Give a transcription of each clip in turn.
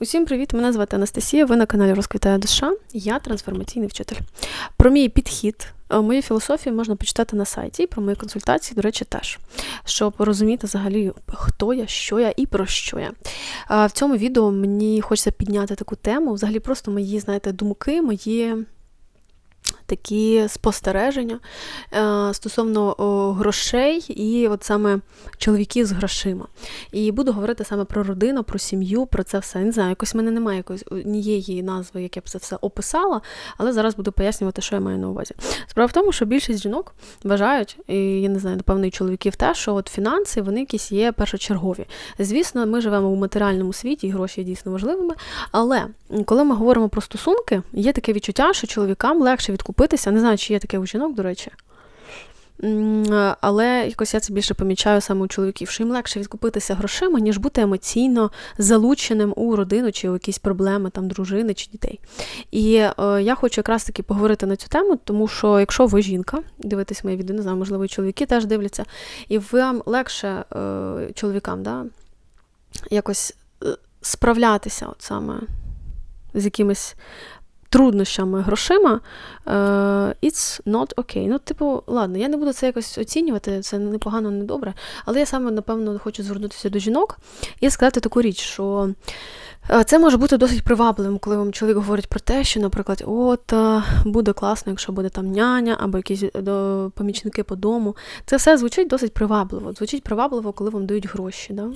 Усім привіт! Мене звати Анастасія. Ви на каналі Розквітає душа. Я трансформаційний вчитель. Про мій підхід, е, мою філософію можна почитати на сайті, про мої консультації, до речі, теж, щоб розуміти взагалі, хто я, що я і про що я. В цьому відео мені хочеться підняти таку тему, взагалі, просто мої, знаєте, думки, мої такі спостереження е, стосовно грошей і от саме чоловіків з грошима. І буду говорити саме про родину, про сім'ю, про це все. Не знаю, якось в мене немає якоїсь однієї назви, як я б це все описала, але зараз буду пояснювати, що я маю на увазі. Справа в тому, що більшість жінок вважають, і я не знаю, напевно, і чоловіків теж, що от фінанси вони якісь є першочергові. Звісно, ми живемо у матеріальному світі, і гроші є дійсно важливими. Але коли ми говоримо про стосунки, є таке відчуття, що чоловікам легше відкупити купитися. Не знаю, чи є таке у жінок, до речі. Але якось я це більше помічаю саме у чоловіків, що їм легше відкупитися грошима, ніж бути емоційно залученим у родину чи у якісь проблеми там дружини чи дітей. І е, я хочу якраз таки поговорити на цю тему, тому що якщо ви жінка, дивитесь моє відео, не знаю, можливо, і чоловіки теж дивляться, і вам легше е, чоловікам да, якось е, справлятися от саме з якимись труднощами грошима, е, it's not okay. Ну, типу, ладно, я не буду це якось оцінювати, це непогано, не добре. Але я саме, напевно, хочу звернутися до жінок і сказати таку річ, що. Е, це може бути досить привабливим, коли вам чоловік говорить про те, що, наприклад, от е, буде класно, якщо буде там няня або якісь помічники по дому. Це все звучить досить привабливо. Звучить привабливо, коли вам дають гроші. Да?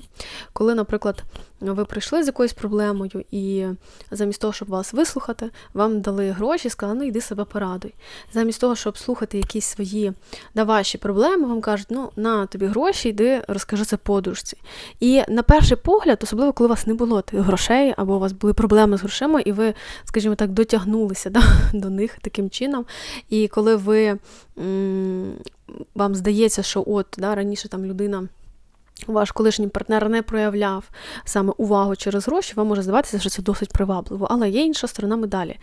Коли, наприклад, ви прийшли з якоюсь проблемою, і замість того, щоб вас вислухати, вам дали гроші, сказали, ну йди себе порадуй. Замість того, щоб слухати якісь свої да, ваші проблеми, вам кажуть, ну на тобі гроші, йди, розкажи це подружці. І на перший погляд, особливо коли у вас не було тих грошей, або у вас були проблеми з грошима, і ви, скажімо так, дотягнулися да, до них таким чином. І коли ви вам здається, що от да, раніше там людина. Ваш колишній партнер не проявляв саме увагу через гроші, вам може здаватися, що це досить привабливо. Але є інша сторона медалі.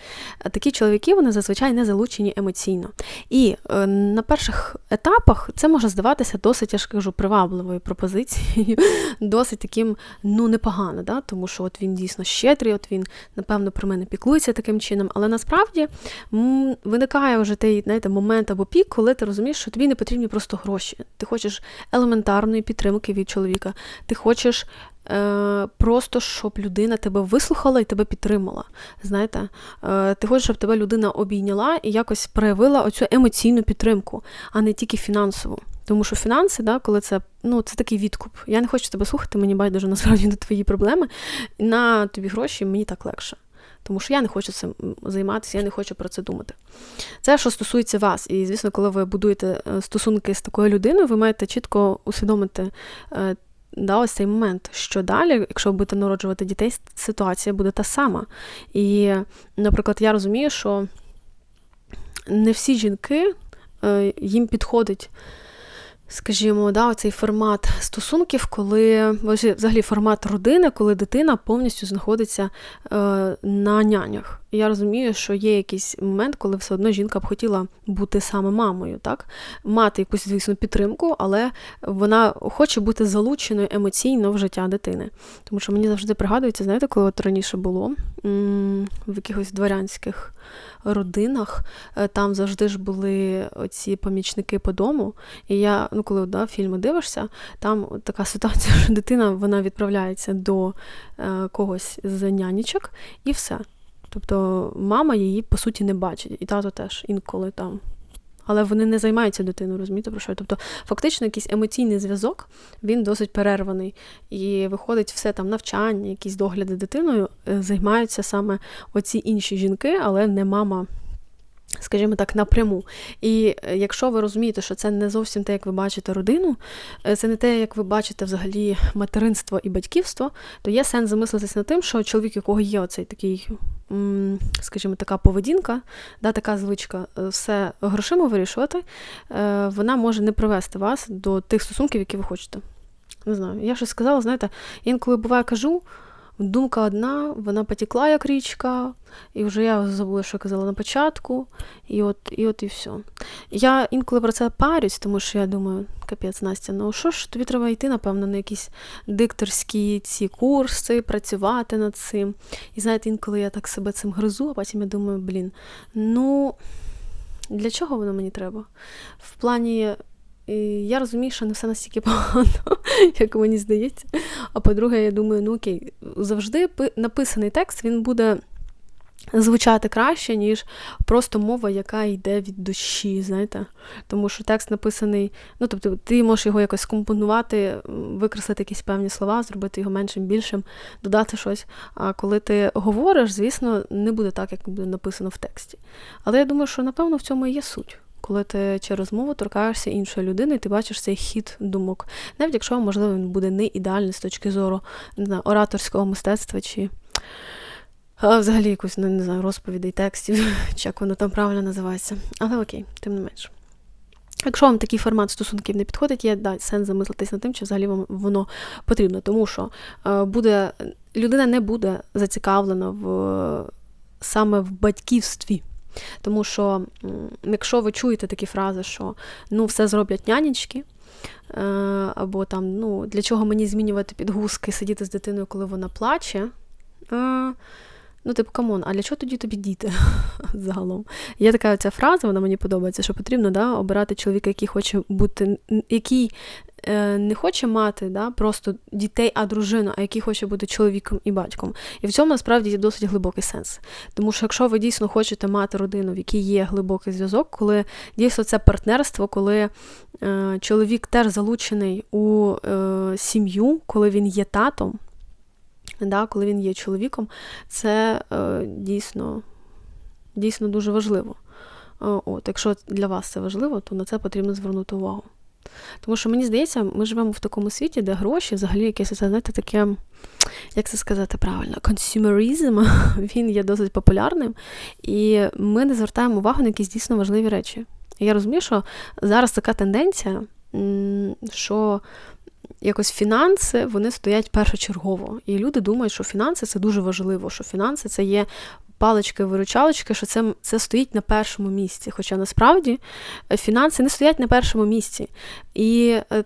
Такі чоловіки вони зазвичай не залучені емоційно. І е, на перших етапах це може здаватися досить, я ж кажу, привабливою пропозицією, досить таким, ну, непогано, да? тому що от він дійсно щедрий, от він, напевно, про мене піклується таким чином. Але насправді м, виникає вже той знаєте, момент або пік, коли ти розумієш, що тобі не потрібні просто гроші. Ти хочеш елементарної підтримки від чоловіка. Ти хочеш е, просто, щоб людина тебе вислухала і тебе підтримала. Знаєте, е, Ти хочеш, щоб тебе людина обійняла і якось проявила оцю емоційну підтримку, а не тільки фінансову. Тому що фінанси, да, коли це ну, це такий відкуп. Я не хочу тебе слухати, мені байдуже насправді на твої проблеми. На тобі гроші мені так легше. Тому що я не хочу цим займатися, я не хочу про це думати. Це, що стосується вас. І, звісно, коли ви будуєте е, стосунки з такою людиною, ви маєте чітко усвідомити е, да, ось цей момент, що далі, якщо ви будете народжувати дітей, ситуація буде та сама. І, наприклад, я розумію, що не всі жінки е, їм підходить скажімо, да, цей формат стосунків, коли взагалі формат родини, коли дитина повністю знаходиться е, на нянях. Я розумію, що є якийсь момент, коли все одно жінка б хотіла бути саме мамою, так? мати якусь, звісно, підтримку, але вона хоче бути залученою емоційно в життя дитини. Тому що мені завжди пригадується, знаєте, коли от раніше було в якихось дворянських родинах, е, там завжди ж були оці помічники по дому. І я, ну коли да, фільми дивишся, там така ситуація, що дитина вона відправляється до е, когось з нянічок і все. Тобто мама її, по суті, не бачить, і тато теж інколи там. Але вони не займаються дитиною, розумієте, про що? Тобто, фактично, якийсь емоційний зв'язок, він досить перерваний. І виходить, все там навчання, якісь догляди дитиною, е, займаються саме оці інші жінки, але не мама Скажімо так, напряму. І е, якщо ви розумієте, що це не зовсім те, як ви бачите родину, е, це не те, як ви бачите взагалі материнство і батьківство, то є сенс замислитися над тим, що чоловік, у кого є оцей такий, скажімо, така поведінка, да, така звичка, е, все грошима вирішувати, вона може не привести вас до тих стосунків, які ви хочете. Не знаю, я щось сказала, знаєте, інколи буває кажу думка одна, вона потекла як річка, і вже я забула, що я казала на початку, і от і от і все. Я інколи про це парюсь, тому що я думаю, капець, Настя, ну що ж, тобі треба йти, напевно, на якісь дикторські ці курси, працювати над цим. І знаєте, інколи я так себе цим гризу, а потім я думаю, блін, ну для чого воно мені треба? В плані і я розумію, що не все настільки погано, як мені здається. А по-друге, я думаю, ну окей, завжди написаний текст він буде звучати краще, ніж просто мова, яка йде від душі, знаєте. Тому що текст написаний, ну тобто ти можеш його якось скомпонувати, викреслити якісь певні слова, зробити його меншим, більшим, додати щось. А коли ти говориш, звісно, не буде так, як буде написано в тексті. Але я думаю, що напевно в цьому і є суть коли ти через мову торкаєшся іншої людини, і ти бачиш цей хід думок. Навіть якщо, можливо, він буде не ідеальний з точки зору не знаю, ораторського мистецтва чи а, взагалі якусь ну, не знаю, розповідей, текстів, чи як воно там правильно називається. Але окей, тим не менш. Якщо вам такий формат стосунків не підходить, є да, сенс замислитись над тим, чи взагалі вам воно потрібно, тому що буде, людина не буде зацікавлена в саме в батьківстві. Тому що, якщо ви чуєте такі фрази, що ну, все зроблять нянечки, е, або там, ну, для чого мені змінювати підгузки, сидіти з дитиною, коли вона плаче. Е, ну, типу, камон, а для чого тоді тобі діти загалом? Є така ця фраза, вона мені подобається, що потрібно да, обирати чоловіка, який хоче бути, який не хоче мати да, просто дітей, а дружину, а який хоче бути чоловіком і батьком. І в цьому насправді є досить глибокий сенс. Тому що якщо ви дійсно хочете мати родину, в якій є глибокий зв'язок, коли дійсно це партнерство, коли е, чоловік теж залучений у е, сім'ю, коли він є татом, да, коли він є чоловіком, це е, дійсно, дійсно дуже важливо. Е, от, Якщо для вас це важливо, то на це потрібно звернути увагу. Тому що мені здається, ми живемо в такому світі, де гроші, взагалі, якесь знаєте, таке, як це сказати правильно, консюмеризм, він є досить популярним, і ми не звертаємо увагу на якісь дійсно важливі речі. Я розумію, що зараз така тенденція, що якось фінанси вони стоять першочергово. І люди думають, що фінанси це дуже важливо, що фінанси це є палички-виручалочки, що це це стоїть на першому місці. Хоча насправді е, фінанси не стоять на першому місці. І е,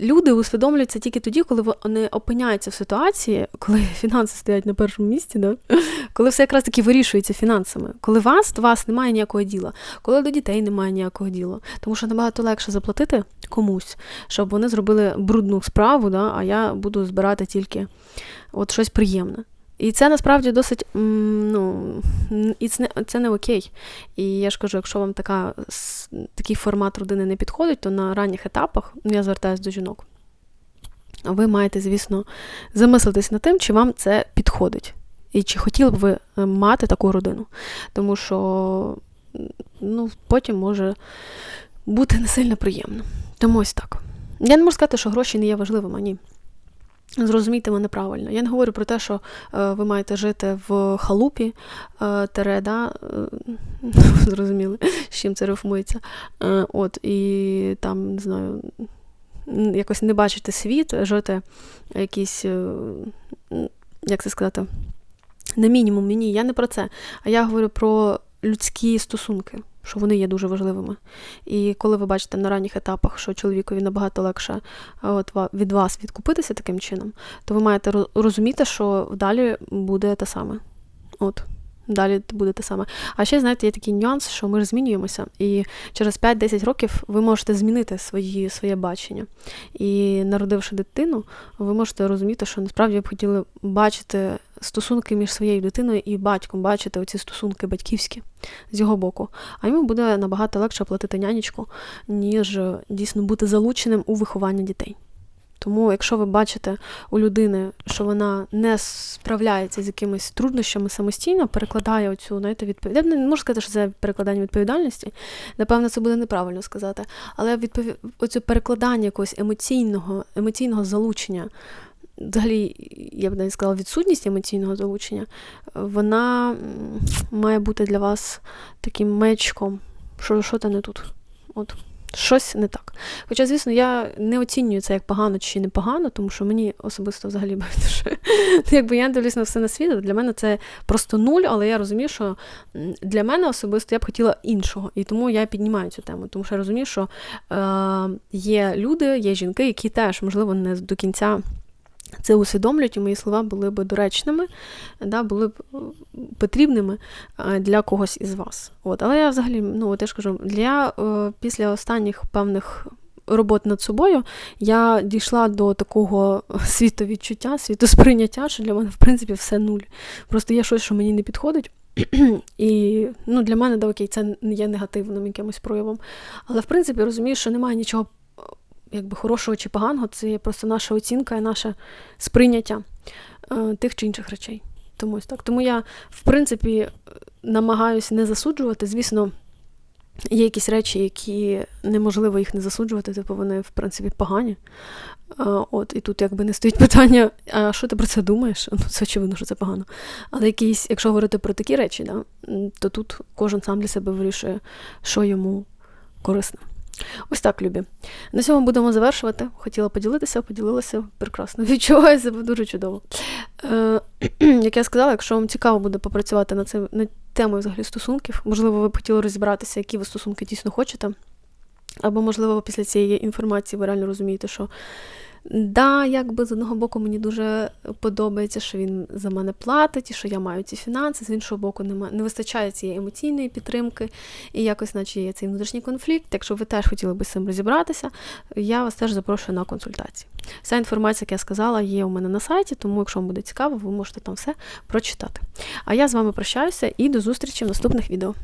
люди усвідомлюються тільки тоді, коли вони опиняються в ситуації, коли фінанси стоять на першому місці, да? коли все якраз таки вирішується фінансами. Коли вас, до вас немає ніякого діла, коли до дітей немає ніякого діла. Тому що набагато легше заплатити комусь, щоб вони зробили брудну справу, да? а я буду збирати тільки от щось приємне. І це насправді досить ну, і це не, це не окей. І я ж кажу, якщо вам така, такий формат родини не підходить, то на ранніх етапах, ну я звертаюся до жінок, ви маєте, звісно, замислитись над тим, чи вам це підходить. І чи хотіли б ви е, мати таку родину. Тому що ну, потім може бути не сильно приємно. Тому ось так. Я не можу сказати, що гроші не є важливими, ні. Зрозумійте мене правильно. Я не говорю про те, що е, ви маєте жити в халупі е, тере, да? Е, зрозуміли, з чим це рифмується. От, І там, не знаю, якось не бачити світ, жити якісь, як це сказати, на мінімум мені. Я не про це. А я говорю про людські стосунки що вони є дуже важливими. І коли ви бачите на ранніх етапах, що чоловікові набагато легше от, від вас відкупитися таким чином, то ви маєте розуміти, що далі буде те саме. От. Далі буде те саме. А ще, знаєте, є такий нюанс, що ми ж змінюємося, і через 5-10 років ви можете змінити свої, своє бачення. І народивши дитину, ви можете розуміти, що насправді ви б хотіли бачити стосунки між своєю дитиною і батьком, бачити оці стосунки батьківські з його боку. А йому буде набагато легше платити нянечку, ніж дійсно бути залученим у виховання дітей. Тому, якщо ви бачите у людини, що вона не справляється з якимись труднощами самостійно, перекладає оцю знаєте, відповідь. Я не можу сказати, що це перекладання відповідальності. Напевно, це буде неправильно сказати. Але відпові... оцю перекладання якогось емоційного, емоційного залучення, взагалі, я б навіть сказала, відсутність емоційного залучення, вона має бути для вас таким мечком, що що то не тут. От. Щось не так. Хоча, звісно, я не оцінюю це як погано чи непогано, тому що мені особисто взагалі байдуже. Якби я дивлюсь на все на світ, для мене це просто нуль, але я розумію, що для мене особисто я б хотіла іншого. І тому я піднімаю цю тему, тому що я розумію, що е, є люди, є жінки, які теж, можливо, не до кінця. Це усвідомлюють, і мої слова були б доречними, да, були б потрібними для когось із вас. От. Але я взагалі, ну от я ж кажу, для після останніх певних робот над собою я дійшла до такого світовідчуття, світосприйняття, що для мене, в принципі, все нуль. Просто є щось, що мені не підходить. І ну, для мене, да, окей, це не є негативним якимось проявом. Але в принципі розумію, що немає нічого якби хорошого чи поганого, це є просто наша оцінка і наше сприйняття е, тих чи інших речей. Тому так. Тому я, в принципі, намагаюся не засуджувати. Звісно, є якісь речі, які неможливо їх не засуджувати, типу вони, в принципі, погані. Е, от, І тут якби не стоїть питання, а що ти про це думаєш? Ну, Це очевидно, що це погано. Але якісь, якщо говорити про такі речі, да, то тут кожен сам для себе вирішує, що йому корисно. Ось так, любі. На цьому будемо завершувати. Хотіла поділитися, поділилася прекрасно. Відчуваю себе дуже чудово. Е, Як я сказала, якщо вам цікаво буде попрацювати над цим над темою взагалі стосунків, можливо, ви б хотіли розібратися, які ви стосунки дійсно хочете. Або, можливо, після цієї інформації ви реально розумієте, що Да, якби з одного боку мені дуже подобається, що він за мене платить, і що я маю ці фінанси, з іншого боку, немає, не вистачає цієї емоційної підтримки, і якось, наче є цей внутрішній конфлікт. Якщо ви теж хотіли би з цим розібратися, я вас теж запрошую на консультації. Вся інформація, як я сказала, є у мене на сайті, тому, якщо вам буде цікаво, ви можете там все прочитати. А я з вами прощаюся і до зустрічі в наступних відео.